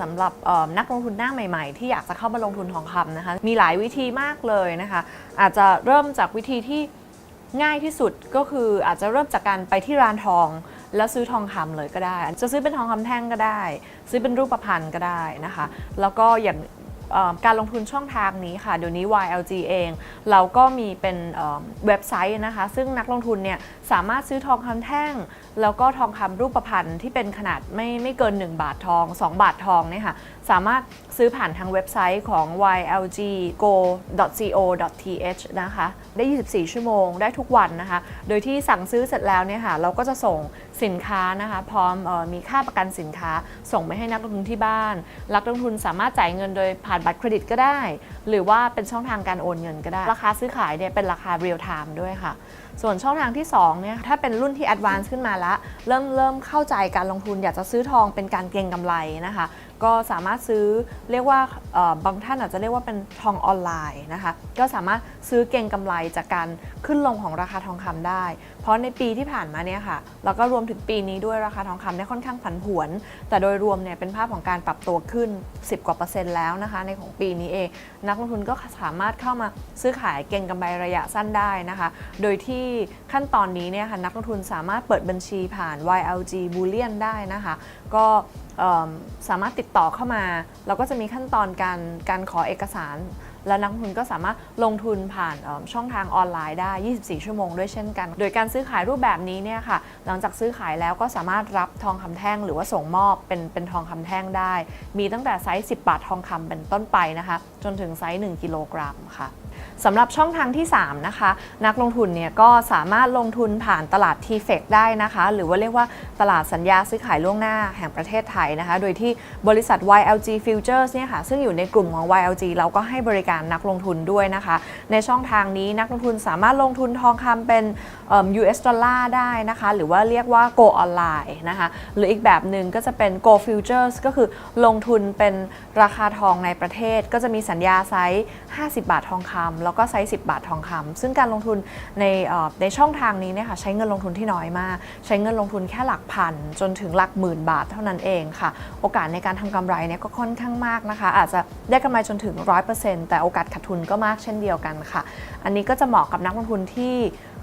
สำหรับนักลงทุนหน้าใหม่ๆ ที่อยากจะเข้ามาลงทุนทองคำนะคะ มีหลายวิธีมากเลยนะคะ อาจจะเริ่มจากวิธีที่ง่ายที่สุดก็คืออาจจะเริ่มจากการไปที่ร้านทอง แล้วซื้อทองคำเลยก็ได้ จะซื้อเป็นทองคำแท่งก็ได้ ซื้อเป็นรูปพรรณก็ได้นะคะ แล้วก็อย่าง การลงทุนช่องทางนี้ค่ะ เดี๋ยวนี้ YLG เอง เราก็มีเป็นเว็บไซต์นะคะ ซึ่งนักลงทุนเนี่ยสามารถซื้อทองคำแท่ง แล้วก็ทองคำรูปพรรณที่เป็นขนาดไม่ไม่เกิน 1 บาททอง 2 บาททองเนี่ยค่ะ สามารถซื้อผ่านทางเว็บไซต์ของ ylggo.co.th นะคะ ได้ 24 ชั่วโมง ได้ทุกวันนะคะ โดยที่สั่งซื้อเสร็จแล้วเนี่ยค่ะ เราก็จะส่งสินค้านะคะ พร้อมออมีค่าประกันสินค้า ส่งไปให้นักลงทุนที่บ้านนักลงทุนสามารถจ่ายเงินโดยผ่านบัตรเครดิตก็ได้ หรือว่าเป็นช่องทางการโอนเงินก็ได้ ราคาซื้อขายเนี่ยเป็นราคาเรียลไทม์ด้วยค่ะ ส่วนช่องทางที่2เนี่ยถ้าเป็นรุ่นที่ Advance ขึ้นมาล้วเริ่มเริ่มเข้าใจการลงทุนอยากจะซื้อทองเป็นการเก็งกำไรนะคะ ก็สามารถซื้อเรียกว่าบางท่านอาจจะเรียกว่าเป็นทองออนไลน์นะคะก็สามารถซื้อเก็งกำไรจากการขึ้นลงของราคาทองคำได้ เพราะในปีที่ผ่านมาเนี่ยค่ะแล้วก็รวมถึงปีนี้ด้วยราคาทองคำเนี่ยค่อนข้างผันผวน แต่โดยรวมเนี่ยเป็นภาพของการปรับตัวขึ้น 10 กว่าเปอร์เซ็นต์แล้วนะคะในของปีนี้เอง นักลงทุนก็สามารถเข้ามาซื้อขายเก็งกำไรระยะสั้นได้นะคะ โดยที่ขั้นตอนนี้เนี่ยค่ะนักลงทุนสามารถเปิดบัญชีผ่าน YLG Bullion ได้นะคะ ก็สามารถติดต่อเข้ามา เราก็จะมีขั้นตอนการการขอเอกสาร และนักลงทุนก็สามารถลงทุนผ่านช่องทางออนไลน์ได้ 24 ชั่วโมงด้วยเช่นกัน โดยการซื้อขายรูปแบบนี้เนี่ยค่ะ หลังจากซื้อขายแล้วก็สามารถรับทองคำแท่ง หรือว่าส่งมอบเป็นเป็นทองคำแท่งได้ มีตั้งแต่ไซส์ 10 บาททองคำเป็นต้นไปนะคะ จนถึงไซส์ 1 กิโลกรัมค่ะ สำหรับช่องทางที่ 3 นะคะ นักลงทุนเนี่ยก็สามารถลงทุนผ่านตลาด t f e c ได้นะคะ หรือว่าเรียกว่าตลาดสัญญาซื้อขายล่วงหน้าแห่งประเทศไทยนะคะ โดยที่บริษัท YLG Futures เนี่ยค่ะ ซึ่งอยู่ในกลุ่มของ YLG เราก็ให้บริการนักลงทุนด้วยนะคะ ในช่องทางนี้นักลงทุนสามารถลงทุนทองคำเป็น US ดอลลาร์ได้นะคะ หรือว่าเรียกว่า Go ออนไลน์นะคะ หรืออีกแบบหนึ่งก็จะเป็น Go Futures ก็คือลงทุนเป็นราคาทองในประเทศ ก็จะมีสัญญาไซส์ 50 บาททองคำแล้วก็ไซส์10 บาททองคำซึ่งการลงทุนในในช่องทางนี้เนี่ยค่ะใช้เงินลงทุนที่น้อยมาก ใช้เงินลงทุนแค่หลักพัน จนถึงหลักหมื่นบาทเท่านั้นเองค่ะ โอกาสในการทำกำไรเนี่ยก็ค่อนข้างมากนะคะ อาจจะได้กำไรจนถึง 100%แต่โอกาสขาดทุนก็มากเช่นเดียวกันค่ะ อันนี้ก็จะเหมาะกับนักลงทุนที่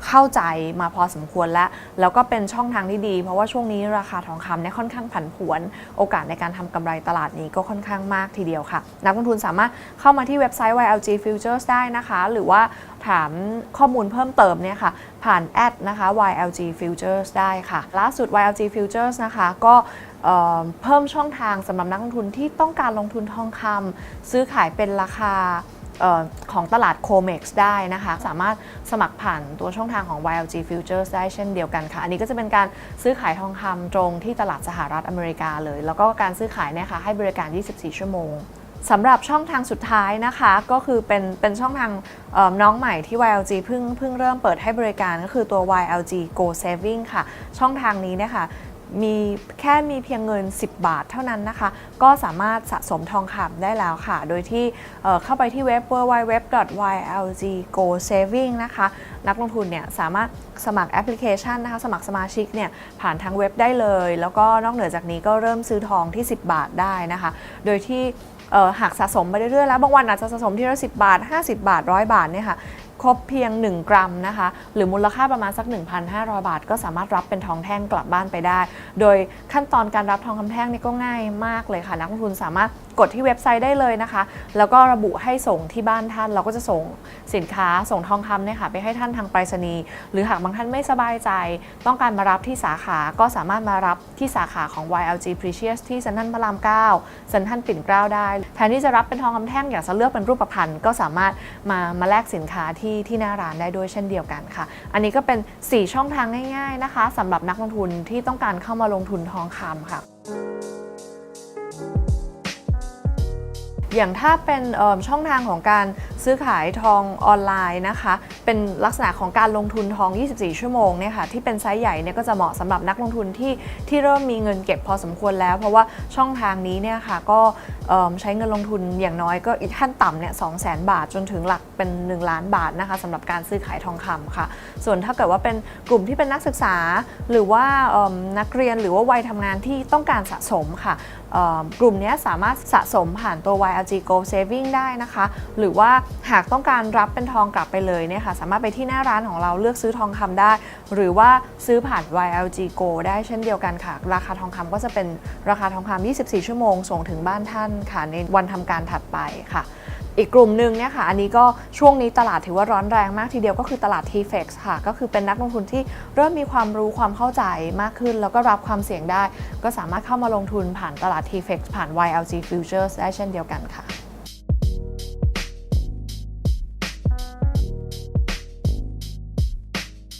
เข้าใจมาพอสมควรแล้ว แล้วก็เป็นช่องทางที่ดี เพราะว่าช่วงนี้ราคาทองคำเนี่ยค่อนข้างผันผวน โอกาสในการทำกำไรตลาดนี้ก็ค่อนข้างมากทีเดียวค่ะ นักลงทุนสามารถเข้ามาที่เว็บไซต์ YLG Futures ได้นะคะ หรือว่าถามข้อมูลเพิ่มเติมเนี่ยค่ะ ผ่านแอดนะคะ YLG Futures ได้ค่ะ ล่าสุด YLG Futures นะคะก็เพิ่มช่องทางสำหรับนักลงทุนที่ต้องการลงทุนทองคำซื้อขายเป็นราคา ของตลาด COMEX ได้นะคะ สามารถสมัครผ่านตัวช่องทางของ YLG Futures ได้เช่นเดียวกันค่ะ อันนี้ก็จะเป็นการซื้อขายทองคำตรงที่ตลาดสหรัฐอเมริกาเลย แล้วก็การซื้อขายเนี่ยค่ะให้บริการ 24 ชั่วโมงสำหรับช่องทางสุดท้ายนะคะ ก็คือเป็นเป็นช่องทางน้องใหม่ที่ YLG เพิ่งเพิ่งเริ่มเปิดให้บริการก็คือตัว YLG Go Saving ค่ะ ช่องทางนี้เนี่ยค่ะ มีแค่มีเพียงเงิน 10 บาทเท่านั้นนะคะ ก็สามารถสะสมทองคำได้แล้วค่ะ โดยที่เเข้าไปที่เว็บ www.ylggo-saving นะคะ นักลงทุนเนี่ยสามารถสมัครแอปพลิเคชันนะคะ สมัครสมาชิกเนี่ยผ่านทางเว็บได้เลย แล้วก็นอกเหนือจากนี้ก็เริ่มซื้อทองที่ 10 บาทได้นะคะ โดยที่หากสะสมไปเรื่อยๆแล้วบางวันอาจจะสะสมที่ละ10 บาท 50 บาท 100 บาทเนี่ยค่ะ ครบเพียง 1 กรัมนะคะ หรือมูลค่าประมาณสัก 1,500 บาท ก็สามารถรับเป็นทองแท่งกลับบ้านไปได้ โดยขั้นตอนการรับทองคำแท่งนี่ก็ง่ายมากเลยค่ะนักลงทุนสามารถกดที่เว็บไซต์ได้เลยนะคะ แล้วก็ระบุให้ส่งที่บ้านท่าน เราก็จะส่งสินค้าส่งทองคำเนี่ยค่ะไปให้ท่านทางไปรษณีย์หรือหากบางท่านไม่สบายใจ ต้องการมารับที่สาขาก็สามารถมารับที่สาขาของ YLG Precious ที่เซนทรัลพระราม9เซนทรัลปิ่นเกล้าได้แทนที่จะรับเป็นทองคำแท่งอยากจะเลือกเป็นรูปพรรณก็สามารถมามาแลกสินค้าที่ที่หน้าร้านได้ด้วยเช่นเดียวกันค่ะ อันนี้ก็เป็น 4 ช่องทางง่ายๆนะคะสำหรับนักลงทุนที่ต้องการเข้ามาลงทุนทองคำค่ะอย่างถ้าเป็นช่องทางของการ ซื้อขายทองออนไลน์นะคะ เป็นลักษณะของการลงทุนทอง 24 ชั่วโมงเนี่ยค่ะที่เป็นไซส์ใหญ่เนี่ยก็จะเหมาะสำหรับนักลงทุนที่ที่เริ่มมีเงินเก็บพอสมควรแล้ว เพราะว่าช่องทางนี้เนี่ยค่ะก็ใช้เงินลงทุนอย่างน้อยก็อีกขั้นต่ำเนี่ย2 0 0 0 0 0บาทจนถึงหลักเป็น 1 ล้านบาทนะคะสำหรับการซื้อขายทองคำค่ะ ส่วนถ้าเกิดว่าเป็นกลุ่มที่เป็นนักศึกษา หรือว่านักเรียนหรือว่าวัยทำงานที่ต้องการสะสมค่ะกลุ่มนี้สามารถสะสมผ่านตัว YLG Gold Saving ได้นะคะ หรือว่าหากต้องการรับเป็นทองกลับไปเลยเนี่ยค่ะสามารถไปที่หน้าร้านของเราเลือกซื้อทองคำได้ หรือว่าซื้อผ่าน YLG GO ได้เช่นเดียวกันค่ะ ราคาทองคำก็จะเป็นราคาทองคำ24 ชั่วโมง ส่งถึงบ้านท่านค่ะในวันทำการถัดไปค่ะอีกกลุ่มหนึ่งเนี่ยค่ะ อันนี้ก็ช่วงนี้ตลาดถือว่าร้อนแรงมากทีเดียวก็คือตลาด T-Fex ค่ะ ก็คือเป็นนักลงทุนที่เริ่มมีความรู้ความเข้าใจมากขึ้น แล้วก็รับความเสี่ยงได้ ก็สามารถเข้ามาลงทุนผ่านตลาด T-Fex ผ่าน YLG Futures ได้เช่นเดียวกันค่ะ